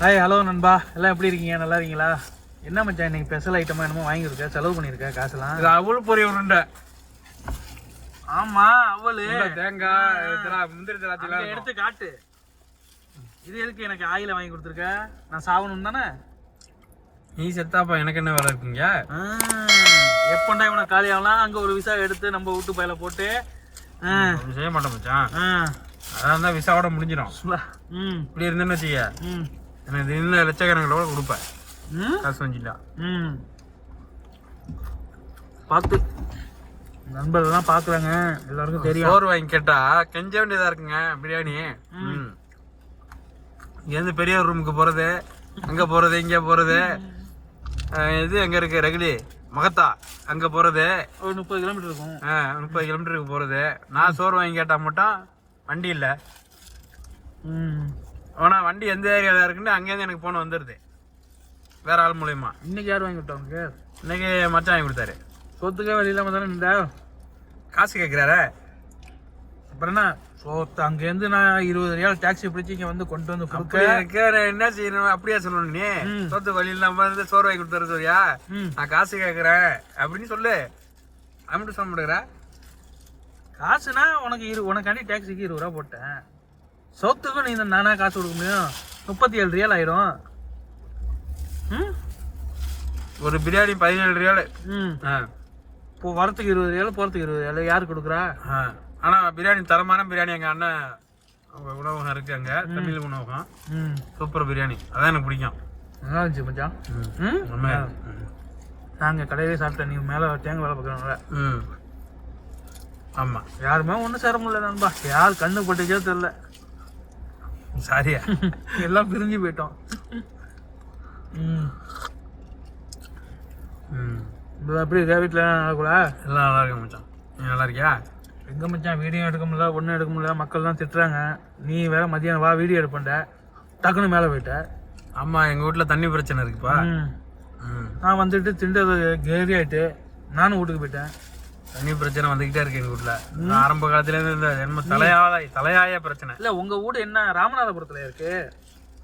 Hi hello நண்பா. எல்லாம் எப்படி இருக்கீங்க? நல்லா இருக்கீங்களா? என்ன மச்சான் இன்னைக்கு ஸ்பெஷல் ஐட்டமா என்னமோ வாங்கியிருக்க? செலவு பண்ணியிருக்க காசுலாம் இது அவள் பொரிய உருண்டை. ஆமா அவளு. தேங்காய் முந்திரி திராட்சை எடுத்து காட்டு. இது எதுக்கு எனக்கு ஆயில வாங்கி கொடுத்துருக்க? நான் சாவணும் தானே? நீ செத்தாப்பா எனக்கு என்ன வேலை இருக்குங்க? எப்பண்டா இவனை காலி ஆகலாம்? அங்க ஒரு விசா எடுத்து நம்ம வீட்டு பையில போட்டு செய்ய மாட்டோம் மச்சான். அதான் தான் விசாவோட முடிஞ்சிடும். ம். இப்படி இருந்தேன்னு வச்சுக்க. ம். எனக்கு இன்னும் லட்சக்கணக்கில் கூட கொடுப்பேன். ம். காசு வஞ்சிட்டா ம். பார்த்து. நண்பர்கள்லாம் பார்க்குறாங்க. எல்லாருக்கும் தெரியும். சோறு வாங்கி கேட்டா கெஞ்ச வேண்டியதா இருக்குங்க பிரியாணி. ம். இங்கேருந்து பெரிய ரூமுக்கு போறது அங்க போறது இங்க அஹ், இது எங்க இருக்கு ரெகுலி? மகத்தா அங்க போறது. ஒரு முப்பது கிலோமீட்டர் இருக்கும். அஹ், முப்பது கிலோமீட்டருக்கு போறது. நான் சோறு வாங்கி கேட்டா மட்டும் வண்டி இல்லை. ம். ஆனா வண்டி எந்த ஏரியால இருக்குன்னு அங்கேருந்து எனக்கு போன் வந்துடுது வேற ஆள் மூலியமா. இன்னைக்கு யார் வாங்கி விட்டாங்க இன்னைக்கு மச்சான் வாங்கி கொடுத்தாரு. சொத்துக்கே வழி இல்லாம தானே நின்றா? காசு கேட்குறாரு அப்புறம் என்ன? சோத்து அங்கேருந்து நான் இருபது ரியால் டாக்ஸி பிடிச்சி இங்கே வந்து கொண்டு வந்து கொடுக்க. என்ன செய்யணும்? அப்படியே சொல்லணும் நீ. சொத்து வழி இல்லாம இருந்து சோறு வாங்கி கொடுத்தாரு சோரியா. நான் காசு கேட்குறேன் அப்படின்னு சொல்லு. அப்படி சொல்ல மாட்டேங்கிற. காசுனா உனக்கு இரு உனக்காண்டி டாக்ஸிக்கு இருபது ரூபா போட்டேன். சொத்துக்கும் நீ நானா காசு கொடுக்க முடியும்? முப்பத்தி ஏழு ரியால் ஆயிரும். ம்? ஒரு பிரியாணி பதினேழு ரியாலு. ம். ஆ. இப்போ வரத்துக்கு இருபது ரியால் போகிறதுக்கு இருபது ரியால். யார் கொடுக்குறா? ஆ. ஆனா பிரியாணி தரமான பிரியாணி எங்க அண்ணன் அவங்க உணவகம் இருக்கு அங்க தமிழ் உணவகம். ம். சூப்பர் பிரியாணி. அதான் எனக்கு பிடிக்கும். நல்லா இருந்துச்சு மச்சான். ம். உண்மையா ம். நாங்கள் கடையிலே சாப்பிட்டேன். நீ மேலே தேங்காய் வேலை பார்க்குறாங்களே ம். ஆமா. யாருமே ஒன்றும் சேர முடியல நண்பா. யார் கண்ணு பட்டுச்சோ தெரில சாரியா எல்லாம் பிரிஞ்சு போயிட்டோம். ம். ம். இது அப்படி இருக்கா வீட்டில் நடக்கூட எல்லாம் நல்லா இருக்கு மச்சான். நீ நல்லா இருக்கியா? எங்க மச்சான்? வீடியோ எடுக்க முடியல ஒன்றும் எடுக்க முடியல. மக்கள் தான் திட்டுறாங்க. நீ வேற மதியானம் வா வீடியோ எடுப்பண்ட டக்குன்னு மேலே போயிட்ட. ஆமா எங்க வீட்ல தண்ணி பிரச்சனை இருக்குப்பா. நான் வந்துட்டு திண்டது கேரி ஆயிட்டு நானும் வீட்டுக்கு போயிட்டேன். தண்ணி பிரச்சனை வந்துகிட்டே இருக்கு எங்க வீட்ல. ஆரம்ப காலத்துல இருந்து இந்த ஜென்ம தலையாய தலையாய பிரச்சனை. இல்லை உங்கள் வீடு என்ன? ராமநாதபுரத்தில் இருக்கு.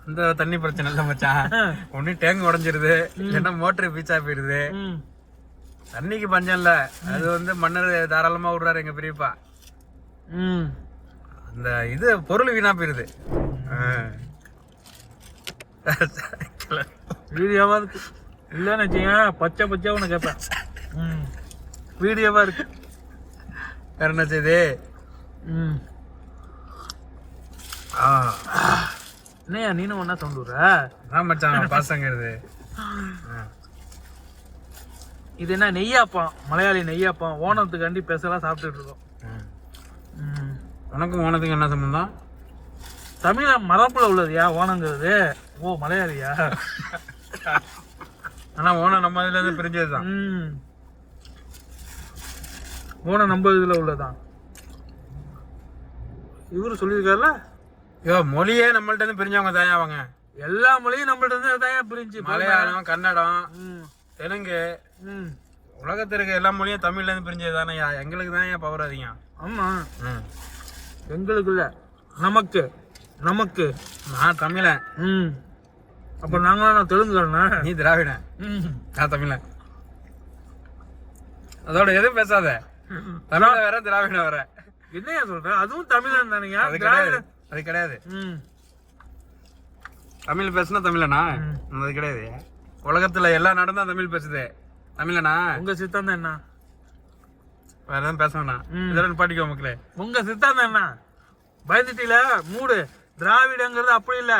அந்த தண்ணி பிரச்சனை இல்ல மச்சான். ஒண்ணு டேங்க் உடைஞ்சிருது இல்லைன்னா மோட்டர் பீச்சா போயிருது தண்ணிக்கு பஞ்சம் இல்ல. அது வந்து மன்னர் தாராளமா விடுறாரு எங்க பெரியப்பா. அந்த இது பொருள் வீணா போயிருது. ஆ. வீடியோவா இருக்கு இல்லைன்னு வச்சுங்க பச்சை பச்சை உனக்கு கேட்பேன் ம். வீடியோவா இருக்கு. வேற என்ன செய்யுது ம். ஆ. என்னையா நீனும் ஒன்றா விடுற? அதான் மச்சான் பாசங்கிறது? இது என்ன நெய்யாப்பம்? மலையாளி நெய்யாப்பம். ஓணத்துக்காண்டி பெசலாக சாப்பிட்டுட்டு இருக்கோம். ம். உனக்கும் உனத்துக்கு என்ன சம்பந்தம்? தமிழ மரப்புல உள்ளதுயா ஓணங்கிறது? ஓ மலையாளியா? ஆனா ஓனம் நம்ம இதுல இருந்து பிரிஞ்சதுதான். ம் ஓணம் நம்ம இதில் உள்ளதான். இவரு சொல்லியிருக்காருல? ஐயோ மொழியே நம்மள்ட்ட இருந்து பிரிஞ்சவங்க தான் அவங்க எல்லா மொழியும் நம்மள்ட்ட இருந்து தான் பிரிஞ்சு மலையாளம் கன்னடம் ம். தெலுங்கு. ம். உலகத்துல இருக்க எல்லா மொழியும் தமிழ்ல இருந்து பிரிஞ்சது தானேயா எங்களுக்கு தான் பவர் அதிகம். ஆமாம். எங்களுக்கு இல்லை நமக்கு. நமக்கு. நான் தமிழன் ம். அப்போ நாங்களாம் நான் தெலுங்குக்காரனா? நீ திராவிடன் நான் தமிழன் அதோட எதுவும் பேசாத. தமிழ வேற திராவிடம் வேற. என்னையா சொல்ற? அதுவும் தமிழன் தானேங்க அது கிடையாது அது கிடையாது. தமிழ் பேசுனா தமிழனா? அது கிடையாது. உலகத்துல எல்லா நாடும் தான் தமிழ் பேசுது. தமிழனா? உங்க சித்தாந்தம் என்ன? வேற எதுவும் பேச வேணாம். இதெல்லாம் பாட்டிக்கோ மக்களே. உங்க சித்தாந்தம் என்ன? பயந்துட்டீல மூடு. திராவிடங்கிறது அப்படி இல்ல.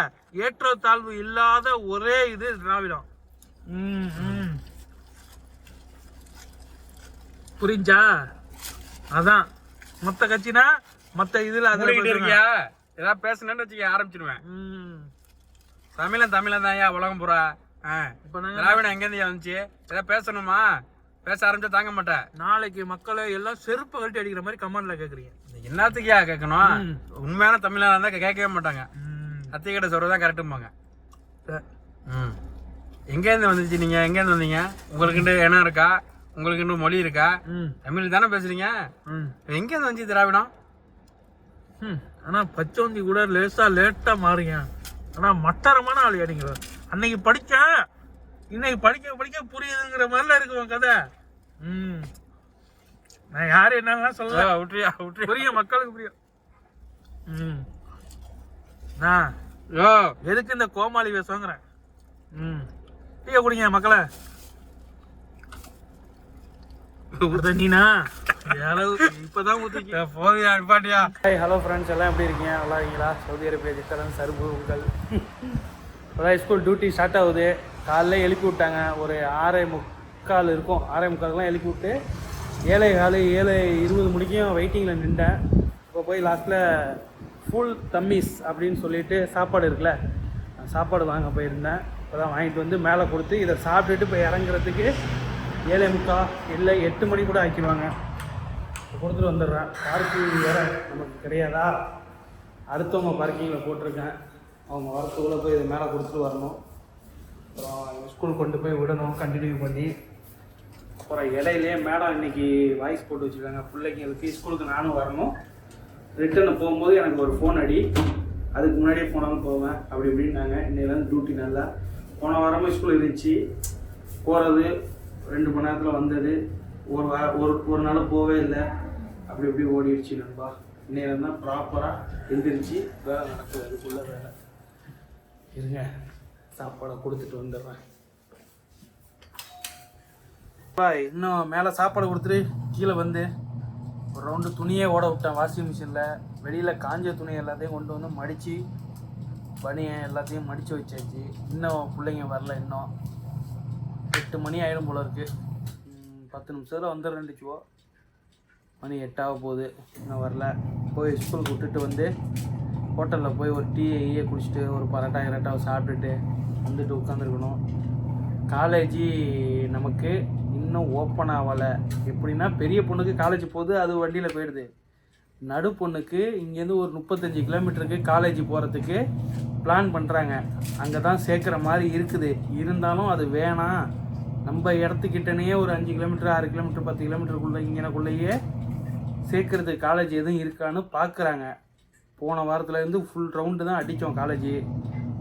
ஏற்றத்தாழ்வு இல்லாத ஒரே இது திராவிடம். புரிஞ்சா? அதான். மத்த கட்சினா மத்த இதுல அதுல. இருக்கியா? ஏதாவது பேசணும்னு வச்சுக்க ஆரம்பிச்சிருவேன். ம். தமிழன் தமிழன் தான் உலகம் பூரா. திராவிடம் எங்க இருந்து வந்துச்சு? ஏதாவது பேசணுமா? பேச ஆரம்பிச்சா தாங்க மாட்டேன். நாளைக்கு மக்களை எல்லாம் செருப்பு கழட்டி அடிக்கிற மாதிரி கமெண்ட்ல கேக்குறீங்க. என்னத்துக்கியா கேட்கணும். உண்மையான தமிழனா இருந்தா கேட்கவே மாட்டாங்க. ம். அத்திக்கிட்ட சொல்றதான் கரெக்டும்பாங்க சரி. ம். எங்க இருந்து வந்துச்சு நீங்க? எங்க இருந்து வந்தீங்க? உங்களுக்கு இனம் இருக்கா? உங்களுக்கு இன்னும் மொழி இருக்கா. தமிழ் தானே பேசுறீங்க. எங்க இருந்து வந்துச்சு திராவிடம். ஆனா பச்சோந்தி கூட லேசா லேட்டா மாறுங்க. ஆனால் மட்டரமான ஆள் நீங்க அன்னைக்கு படித்தேன் இன்னைக்கு படிக்க படிக்க புரியுதுங்கிற மாதிரிலாம் இருக்கு உன் கதை. ம். நான் யார் என்னலாம் சொல்ல விட்டுறியா விட்டுறியா? புரியும் மக்களுக்கு புரியும். ம். நான் எதுக்கு இந்த கோமாளி வேஷங்கிறேன்? ம். டீயை குடிங்க மக்களே. அளவு இப்பதான் ஊத்திக்க போதியா நிப்பாட்டியா ஹாய் ஹலோ ஃப்ரெண்ட்ஸ் எல்லாம் எப்படி இருக்கீங்க? நல்லா இருக்கீங்களா? சவுதி அரேபியா ஜித்தரன் சருபு உங்கள். இப்போதான் ஸ்கூல் டியூட்டி ஸ்டார்ட் ஆகுது. காலைல எழுப்பி விட்டாங்க. ஒரு ஆறே முக்கால் இருக்கும். ஆறே முக்காலுக்குலாம் எழுப்பி விட்டு ஏழை காலு ஏழு இருபது மணிக்கும் வெயிட்டிங்கில் நின்றேன். இப்போ போய் லாஸ்ட்டில் ஃபுல் தம்மீஸ் அப்படின்னு சொல்லிட்டு சாப்பாடு இருக்குல்ல சாப்பாடு வாங்க போயிருந்தேன். இப்போ தான் வாங்கிட்டு வந்து மேலே கொடுத்து இதை சாப்பிட்டுட்டு இப்போ இறங்குறதுக்கு ஏழே முக்கால் இல்லை எட்டு மணி கூட ஆக்கிடுவாங்க. கொடுத்துட்டு வந்துடுறேன். பார்க்கிங் வேற நமக்கு கிடையாதா? அடுத்தவங்க பார்க்கிங்கில் போட்டிருக்கேன். அவங்க வரத்துக்குள்ளே போய் இது மேலே கொடுத்துட்டு வரணும். அப்புறம் ஸ்கூல் கொண்டு போய் விடணும் கண்டினியூ பண்ணி. அப்புறம் இடையிலே மேடம் இன்னைக்கு வாய்ஸ் போட்டு வச்சுருக்காங்க. பிள்ளைங்களுக்கு ஸ்கூலுக்கு நானும் வரணும். ரிட்டர்னு போகும்போது எனக்கு ஒரு ஃபோன் அடி. அதுக்கு முன்னாடியே போனாலும் போவேன். அப்படி இப்படின்னாங்க. இன்னைக்கு டியூட்டி நல்லா. போன வாரமும் ஸ்கூல் இருந்துச்சு. போகிறது ரெண்டு மணி நேரத்தில் வந்தது. ஒரு வார ஒரு ஒரு நாள் போவே இல்லை. அப்படி இப்படி ஓடிடுச்சு நண்பா. இன்னையிலேருந்து தான் ப்ராப்பராக எந்திரிச்சு வேலை நடக்குது. அதுக்குள்ள வேலை. இருங்க சாப்பாடை கொடுத்துட்டு வந்துடுறேன். இன்னும் மேலே சாப்பாடு கொடுத்துட்டு கீழே வந்து ஒரு ரவுண்டு துணியே ஓட விட்டேன் வாஷிங் மிஷினில் வெளியில் காஞ்ச துணி எல்லாத்தையும் கொண்டு வந்து மடித்து பனியை எல்லாத்தையும் மடித்து வச்சாச்சு. இன்னும் பிள்ளைங்க வரல இன்னும். எட்டு மணி ஆயிடும் போல இருக்குது பத்து நிமிஷத்தில் வந்துடுறேன்டுச்சுவோ மணி எட்டாக போகுது. இன்னும் வரல. போய் ஸ்கூலுக்கு விட்டுட்டு வந்து ஹோட்டலில் போய் ஒரு டீ ஈயை குடிச்சிட்டு ஒரு பரோட்டா இரட்டாவை சாப்பிட்டுட்டு வந்துட்டு உட்காந்துருக்கணும் காலேஜி நமக்கு இன்னும் ஓப்பன் ஆகலை. எப்படின்னா பெரிய பொண்ணுக்கு காலேஜ் போகுது அது வண்டியில் போயிடுது. நடு பொண்ணுக்கு இங்கேருந்து ஒரு முப்பத்தஞ்சு கிலோமீட்டருக்கு காலேஜ் போகிறதுக்கு பிளான் பண்ணுறாங்க அங்கே தான் சேர்க்குற மாதிரி இருக்குது. இருந்தாலும் அது வேணாம். நம்ம இடத்துக்கிட்டனையே ஒரு அஞ்சு கிலோமீட்டர் ஆறு கிலோமீட்டர் பத்து கிலோமீட்டருக்குள்ளே இங்கனக்குள்ளேயே சேர்க்குறது காலேஜ் எதுவும் இருக்கான்னு பார்க்குறாங்க போன வாரத்துலேருந்து ஃபுல் ரவுண்டு தான் அடித்தோம் காலேஜ்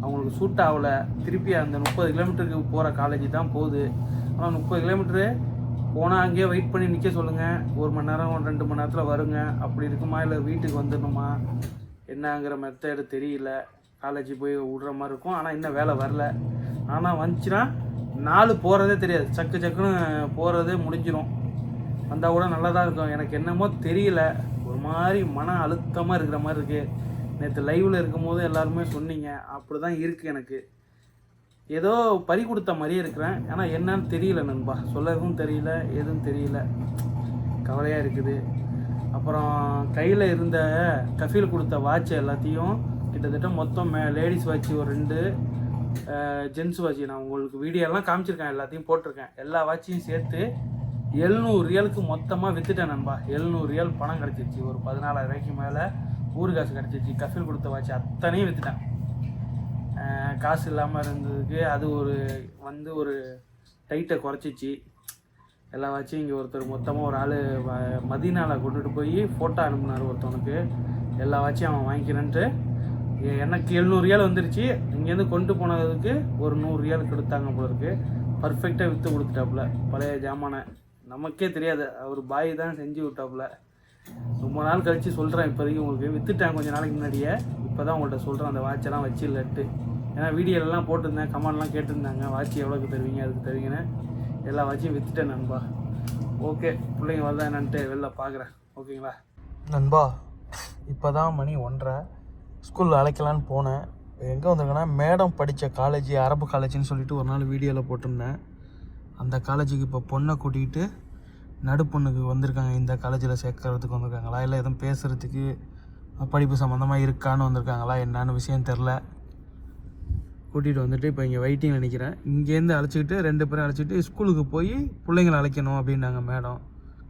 அவங்களுக்கு சூட் ஆகலை. திருப்பி அந்த முப்பது கிலோமீட்டருக்கு போகிற காலேஜ் தான் போகுது. ஆனால் முப்பது கிலோமீட்டரு போனால் அங்கேயே வெயிட் பண்ணி நிற்க சொல்லுங்கள் ஒரு மணி நேரம் ரெண்டு மணி நேரத்தில் வருங்க. அப்படி இருக்குமா? இல்லை வீட்டுக்கு வந்துடணுமா? என்னங்கிற மெத்தடு தெரியல. காலேஜ் போய் விடுற மாதிரி இருக்கும். ஆனால் இன்னும் வேலை வரல. ஆனால் வந்துச்சுன்னா நாலு போகிறதே தெரியாது. சக்கு சக்குன்னு போகிறதே முடிஞ்சிடும் வந்தால் கூட நல்லா தான் இருக்கும். எனக்கு என்னமோ தெரியல. ஒரு மாதிரி மன அழுத்தமாக இருக்கிற மாதிரி இருக்குது நேற்று லைவில் இருக்கும்போது எல்லாருமே சொன்னீங்க. அப்படி தான் இருக்குது எனக்கு. ஏதோ பறி கொடுத்த மாதிரியே இருக்கிறேன். ஆனால் என்னன்னு தெரியல நண்பா. சொல்லவும் தெரியல எதுவும் தெரியல. கவலையாக இருக்குது. அப்புறம் கையில் இருந்த கஃபீல் கொடுத்த வாட்ச் எல்லாத்தையும் கிட்டத்தட்ட மொத்தம் மே லேடிஸ் வாட்ச் ஒரு ரெண்டு ஜென்ஸ் வாட்ச் நான் உங்களுக்கு வீடியோலாம் காமிச்சிருக்கேன் எல்லாத்தையும் போட்டிருக்கேன். எல்லா வாட்சையும் சேர்த்து எழுநூறு ரியலுக்கு மொத்தமாக விற்றுட்டேன் நண்பா. எழுநூறு ரியல் பணம் கிடச்சிருச்சு. ஒரு பதினாலாயிரம் ரூபாய்க்கு மேலே ஊர் காசு கிடச்சிருச்சு. கஃபில் கொடுத்த வாட்ச் அத்தனையும் விற்றுட்டேன் காசு இல்லாமல் இருந்ததுக்கு அது ஒரு வந்து ஒரு டைட்டை குறைச்சிச்சு. எல்லா வாட்சும் இங்கே ஒருத்தர் மொத்தமாக ஒரு ஆள் மதினாவில் கொண்டுட்டு போய் ஃபோட்டோ அனுப்புனார் ஒருத்தவனுக்கு. எல்லா வாட்சியும் அவன் வாங்கிக்கிறேன்ட்டு எனக்கு எழுநூறு ரியால் வந்துருச்சு. இங்கேருந்து கொண்டு போனதுக்கு ஒரு நூறு ரியால் கொடுத்தாங்க போல இருக்கு. பர்ஃபெக்டாக விற்று கொடுத்துட்டாப்புல. பழைய ஜாமானை. நமக்கே தெரியாது. அவர் பாய் தான் செஞ்சு விட்டாப்புல. ரொம்ப நாள் கழித்து சொல்கிறேன் இப்போதைக்கு உங்களுக்கு. விற்றுட்டேன் கொஞ்ச நாளைக்கு முன்னாடியே. இப்போ தான் உங்கள்கிட்ட சொல்கிறேன் அந்த வாட்செல்லாம் வச்சு இல்லட்டு ஏன்னா வீடியோலாம் போட்டிருந்தேன். கமெண்ட்லாம் கேட்டிருந்தாங்க. வாட்ச் எவ்வளோக்கு தருவீங்க அதுக்கு தருவீங்கன்னு. எல்லா வாட்சியும் விற்றுட்டேன் நண்பா. ஓகே பிள்ளைங்க வரதான் என்னன்ட்டு வெளில பார்க்குறேன் ஓகேங்களா நண்பா இப்போ தான் மணி ஒன்றரை. ஸ்கூலில் அழைக்கலான்னு போனேன். எங்கே வந்திருக்கேன்னா மேடம் படித்த காலேஜ் அரபு காலேஜ்னு சொல்லிட்டு ஒரு நாள் வீடியோவில் போட்டிருந்தேன். அந்த காலேஜுக்கு இப்போ பொண்ணை கூட்டிகிட்டு நடு பொண்ணுக்கு வந்திருக்காங்க. இந்த காலேஜில் சேர்க்கறதுக்கு வந்திருக்காங்களா? இல்லை எதுவும் பேசுகிறதுக்கு படிப்பு சம்மந்தமாக இருக்கான்னு வந்திருக்காங்களா? என்னான்னு விஷயம் தெரில கூட்டிகிட்டு வந்துட்டு இப்போ இங்கே வெயிட்டிங்கில் நிற்கிறேன் இங்கேருந்து அழைச்சிக்கிட்டு ரெண்டு பேரும் அழைச்சிட்டு ஸ்கூலுக்கு போய் பிள்ளைங்களை அழைக்கணும் அப்படின்னாங்க மேடம்.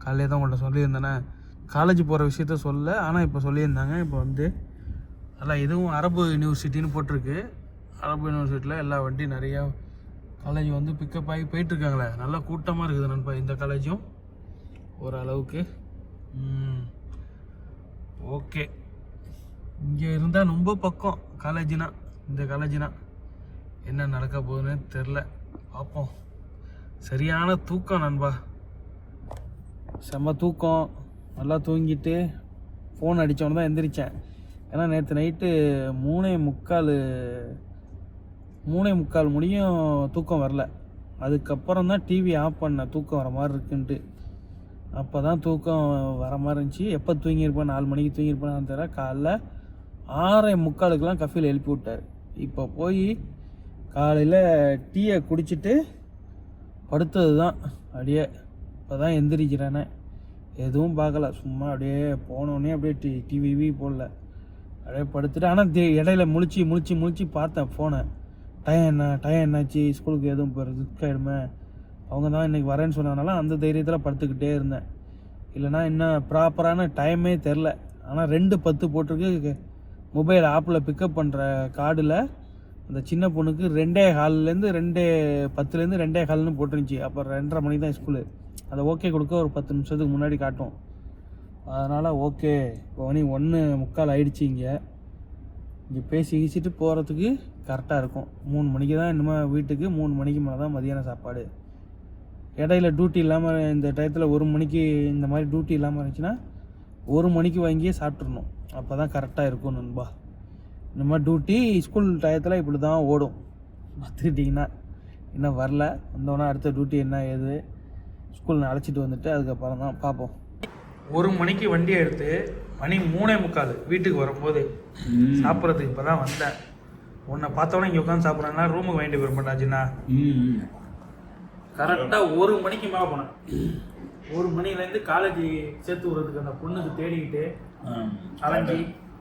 காலையில் தான் உங்கள்கிட்ட சொல்லியிருந்தேனே. காலேஜ் போகிற விஷயத்த சொல்ல. ஆனால் இப்போ சொல்லியிருந்தாங்க. இப்போ வந்து அதெல்லாம் இதுவும் அரபு யூனிவர்சிட்டின்னு போட்டிருக்கு. அரபு யூனிவர்சிட்டியில் எல்லா வண்டியும் நிறையா காலேஜ் வந்து பிக்கப் ஆகி போயிட்டுருக்காங்களே. நல்லா கூட்டமாக இருக்குது நண்பா இந்த காலேஜும் ஓரளவுக்கு. ஓகே. இங்கே இருந்தால் ரொம்ப பக்கம் காலேஜ்னா இந்த காலேஜ்னா என்ன நடக்க போகுதுன்னு தெரில பார்ப்போம் சரியான தூக்கம் நண்பா. செம்ம தூக்கம். நல்லா தூங்கிட்டு ஃபோன் அடித்தோன்னு தான் எந்திரிச்சேன். ஏன்னா நேற்று நைட்டு மூணே முக்கால் மூணே முக்கால் முடியும் தூக்கம் வரல. அதுக்கப்புறம் தான் டிவி ஆஃப் பண்ணேன் தூக்கம் வர மாதிரி இருக்குன்ட்டு. அப்போ தான் தூக்கம் வர மாதிரி இருந்துச்சு. எப்போ தூங்கியிருப்பேன்? நாலு மணிக்கு தூங்கியிருப்பேன் தெரியல. காலைல ஆறே முக்காலுக்கெலாம் கஃபில் எழுப்பி விட்டார். இப்போ போய் காலையில் டீயை குடிச்சிட்டு படுத்தது தான். அப்படியே இப்போ தான் எந்திரிக்கிறேனே. எதுவும் பார்க்கல. சும்மா அப்படியே போனோடனே அப்படியே டி டிவி போடல. அப்படியே படுத்துட்டு ஆனால் இடையில முழிச்சு முழிச்சு முழிச்சு பார்த்தேன் ஃபோனை டைம் என்ன டைம் என்னாச்சு ஸ்கூலுக்கு எதுவும் இப்போ ரிஸ்க் ஆகிடுமே அவங்க தான் இன்றைக்கி வரேன்னு சொன்னதுனால அந்த தைரியத்தில் படுத்துக்கிட்டே இருந்தேன். இல்லைனா இன்னும் ப்ராப்பரான டைமே தெரில ஆனால் ரெண்டு பத்து போட்டிருக்கு மொபைல் ஆப்பில் பிக்கப் பண்ணுற கார்டில் அந்த சின்ன பொண்ணுக்கு ரெண்டே ஹால்லேருந்து ரெண்டே பத்துலேருந்து ரெண்டே ஹால்னு போட்டுருந்துச்சி. அப்புறம் ரெண்டரை மணிக்கு தான் ஸ்கூலு அதை ஓகே கொடுக்க ஒரு பத்து நிமிஷத்துக்கு முன்னாடி காட்டும். அதனால் ஓகே. இப்போ மணி ஒன்று முக்கால் ஆயிடுச்சு இங்கே. இங்கே பேசி கீச்சிட்டு போகிறதுக்கு கரெக்டாக இருக்கும். மூணு மணிக்கு தான் இனிமேல் வீட்டுக்கு மூணு மணிக்கு மேலே தான் மதியான சாப்பாடு. இடையில டியூட்டி இல்லாமல் இந்த டயத்தில் ஒரு மணிக்கு இந்த மாதிரி டியூட்டி இல்லாமல் இருந்துச்சுன்னா ஒரு மணிக்கு வாங்கியே சாப்பிட்றணும் அப்போ தான் கரெக்டாக இருக்கும் நண்பா. இந்த மாதிரி டியூட்டி ஸ்கூல் டயத்தில் இப்படி தான் ஓடும். பார்த்துக்கிட்டிங்கன்னா இன்னும் வரல. வந்தோன்னா அடுத்த டியூட்டி என்ன ஏது? ஸ்கூல் அழைச்சிட்டு வந்துட்டு அதுக்கப்புறம் தான் பார்ப்போம். ஒரு மணிக்கு வண்டியை எடுத்து மணி மூணே முக்கால் வீட்டுக்கு வரும்போது சாப்பிட்றதுக்கு இப்போ தான் வந்தேன் உன்னை பார்த்தோன்னே இங்கே உட்காந்து சாப்பிட்றேன்னா ரூமுக்கு வாங்கிட்டு போயிட மாட்டாச்சுண்ணா கரெக்டாக ஒரு மணிக்கு மேலே போனேன். ஒரு மணிலேருந்து காலேஜ் சேர்த்து விடுறதுக்கு அந்த பொண்ணுக்கு தேடிக்கிட்டு அலைஞ்சி.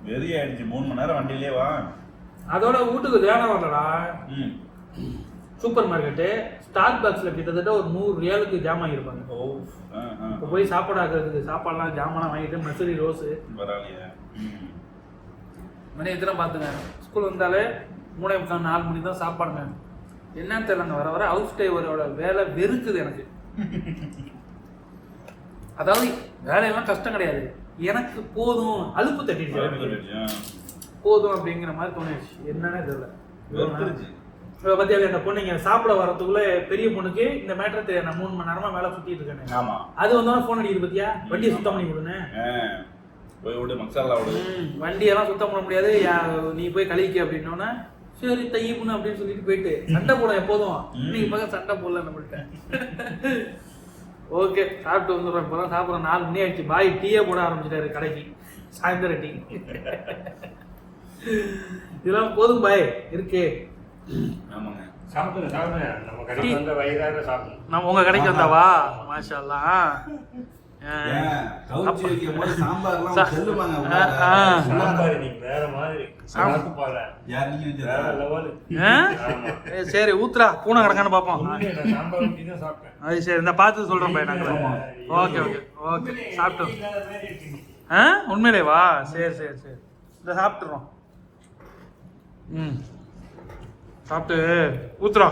வெறி ஆயிடுச்சு. மூணு மணி நேரம் வண்டியிலே வா. அதோட வீட்டுக்கு தியானம் வரலடா. சூப்பர் மார்க்கெட்டு ஸ்டாக் பாக்ஸில் கிட்டத்தட்ட ஒரு நூறு ரியாலுக்கு ஜாம் வாங்கியிருப்பாங்க. இப்போ போய் சாப்பாடு ஆகிறதுக்கு சாப்பாடுலாம் ஜாமான்லாம் வாங்கிட்டு மெசரி ரோஸு. மணி எத்தனை பார்த்துங்க? ஸ்கூல் வந்தாலே மூணே முக்கால் நாலு மணி தான் சாப்பாடுங்க என்னன்னு தெரியலங்க வர வர ஹவுஸ் டிரைவரோட வேலை வெறுக்குது எனக்கு. அதாவது வேலையெல்லாம் கஷ்டம் கிடையாது. எனக்கு போதும் அலுப்பு தட்டிடுச்சு. போதும் அப்படிங்கிற மாதிரி தோணிடுச்சு. என்னன்னே தெரியல. வெறுத்துருச்சு. இப்போ பத்தியா இந்த பொண்ணு இங்க சாப்பிட வரதுக்குள்ள பெரிய பொண்ணுக்கு இந்த மேட்டர் நான் மூணு மணி நேரமா மேல சுத்திட்டு இருக்கேன். ஆமா. அது வந்தோடனே ஃபோன் அடிக்குது பத்தியா? வண்டியை சுத்தம் பண்ணி ஆ. போய் விடு மசாலா விடு. வண்டியெல்லாம் சுத்தம் பண்ண முடியாது. நீ போய் கழிக்க அப்படின்னோடனே சரி தையப்புன்னு அப்படின்னு சொல்லிட்டு போயிட்டு. சண்டை போட எப்போதும். இன்னைக்கு பக்கம் சண்டை போடல நம்மள்ட்ட ஓகே சாப்பிட்டு வந்துடுறோம். இப்போ தான் சாப்பிட்றோம். நாலு மணி ஆயிடுச்சு. பாய் டீயே போட ஆரம்பிச்சிட்டாரு கடைக்கு. சாயந்தரம் டீ. இதெல்லாம் போதும் பாய். இருக்கே. ஆமாங்க. சாப்பிடுங்க சாப்பிடுங்க. நம்ம கடைக்கு வந்த வயிறார சாப்பிடுங்க நான் உங்க கடைக்கு வந்தாவா? மாஷா அல்லாஹ். ஆ. ஏன் கவுச்சி வைக்கும் போது சாம்பார்லாம் சா- செல்லுவாங்க ஆ, உள்ளார. ஆ. சாம்பார் இன்னைக்கு வேற மாதிரி. சாப்பிட்டு போல. யார் நீங்க வேற வச்சதா? லெவலு. ஆ? ஆமா ஏய், சரி ஊத்துறா. பூனை கிடக்கான்னு சாப்பிட்டேன். அது சரி இந்த பார்த்து சொல்கிறேன் பையன் நாங்கள் ஓகே ஓகே ஓகே. சாப்பிட்டோம். ஆ? உண்மையிலே வா சரி சரி சரி. இந்த சாப்பிட்றோம் ம். சாப்பிட்டு ஊத்துறா.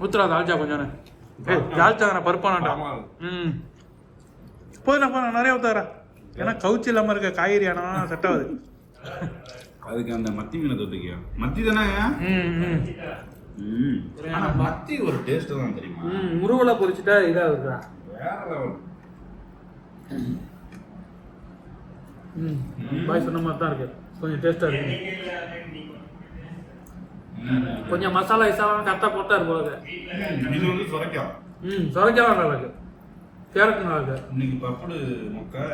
ஊத்துறா தால்ச்சா கொஞ்சம் ஏய் தால்ச்சா தானே பருப்பானாண்டா. ம். போதுண்ணா போதுண்ணா நிறைய ஊத்தாரா ஏன்னா கவுச்சி இல்லாமல் இருக்க காய்கறி ஆனால் செட் ஆகுது. அதுக்கு அந்த மத்தி மீனை தொட்டுக்கியா? மத்தி தானேங்க ம் ம். ம். ஆனா மத்தி ஒரு டேஸ்ட் தான் தெரியுமா? ம் முருவலை பொரிச்சிட்டா இதாக இருக்குடா வேற லெவல் ம் பாய் சொன்ன மாதிரி தான் இருக்கு. கொஞ்சம் டேஸ்ட்டாக இருக்கு. கொஞ்சம் மசாலா இசாலாம் கரெக்டாக போட்டா இருக்கும் அது இது வந்து சுரைக்காய். ம் சுரைக்காய் நல்லா இருக்கு. கேரட் நல்லா இருக்கு. இன்னைக்கு பப்புடு முக்கை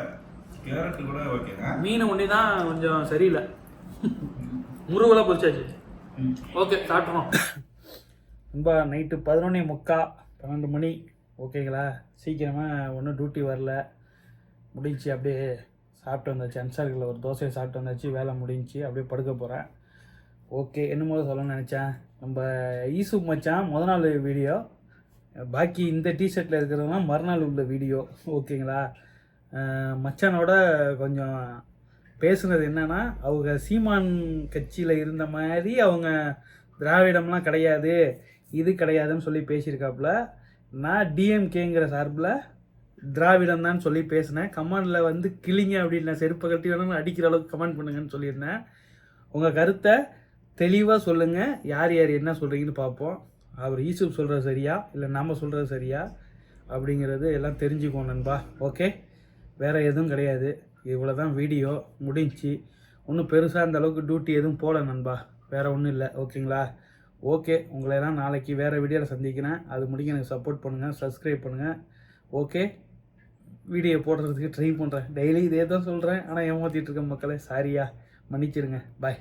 கேரட் கூட ஓகேங்க மீன் ஒண்டி தான் கொஞ்சம் சரியில்லை. முருகலாக பொரிச்சாச்சு. ஓகே சாப்பிட்றோம் ரொம்ப நைட்டு பதினொன்னே முக்கா பன்னெண்டு மணி. ஓகேங்களா சீக்கிரமாக ஒன்றும் டியூட்டி வரல. முடிஞ்சி அப்படியே சாப்பிட்டு வந்தாச்சு. அன்சார்களில் ஒரு தோசையை சாப்பிட்டு வந்தாச்சு. வேலை முடிஞ்சிச்சு அப்படியே படுக்க போகிறேன் ஓகே என்னமோ சொல்லணும்னு நினச்சேன். நம்ம ஈசு மச்சான் முத நாள் வீடியோ. பாக்கி இந்த டிஷர்ட்டில் இருக்கிறதுலாம் மறுநாள் உள்ள வீடியோ. ஓகேங்களா? மச்சானோட கொஞ்சம் பேசுனது என்னென்னா அவங்க சீமான் கட்சியில் இருந்த மாதிரி அவங்க திராவிடம்லாம் கிடையாது இது கிடையாதுன்னு சொல்லி பேசியிருக்காப்புல. நான் டிஎம்கேங்கிற சார்பில் திராவிடம் தான் சொல்லி பேசினேன். கமெண்டில் வந்து கிளிங்க அப்படின்னு நான் செருப்பை கட்டி வேணும்னு அடிக்கிற அளவுக்கு கமெண்ட் பண்ணுங்கன்னு சொல்லியிருந்தேன். உங்கள் கருத்தை தெளிவாக சொல்லுங்கள் யார் யார் என்ன சொல்கிறீங்கன்னு பார்ப்போம். அவர் ஈசுப் சொல்கிறது சரியா? இல்லை நம்ம சொல்கிறது சரியா? அப்படிங்கிறது எல்லாம் தெரிஞ்சுக்கோ நண்பா. ஓகே வேறு எதுவும் கிடையாது. இவ்வளோ தான் வீடியோ முடிஞ்சுச்சு ஒன்றும் பெருசாக அந்த அளவுக்கு டியூட்டி எதுவும் போகல நண்பா. வேறு ஒன்றும் இல்லை. ஓகேங்களா ஓகே உங்களெல்லாம் நாளைக்கு வேறு வீடியோவில் சந்திக்கிறேன். அது முடிக்க எனக்கு சப்போர்ட் பண்ணுங்கள் சப்ஸ்கிரைப் பண்ணுங்கள் ஓகே வீடியோ போடுறதுக்கு ட்ரை பண்ணுறேன் டெய்லி இதே தான் சொல்கிறேன் ஆனால் ஏமாற்றிட்டு இருக்க மக்களே. சாரியா மன்னிச்சிருங்க. பாய்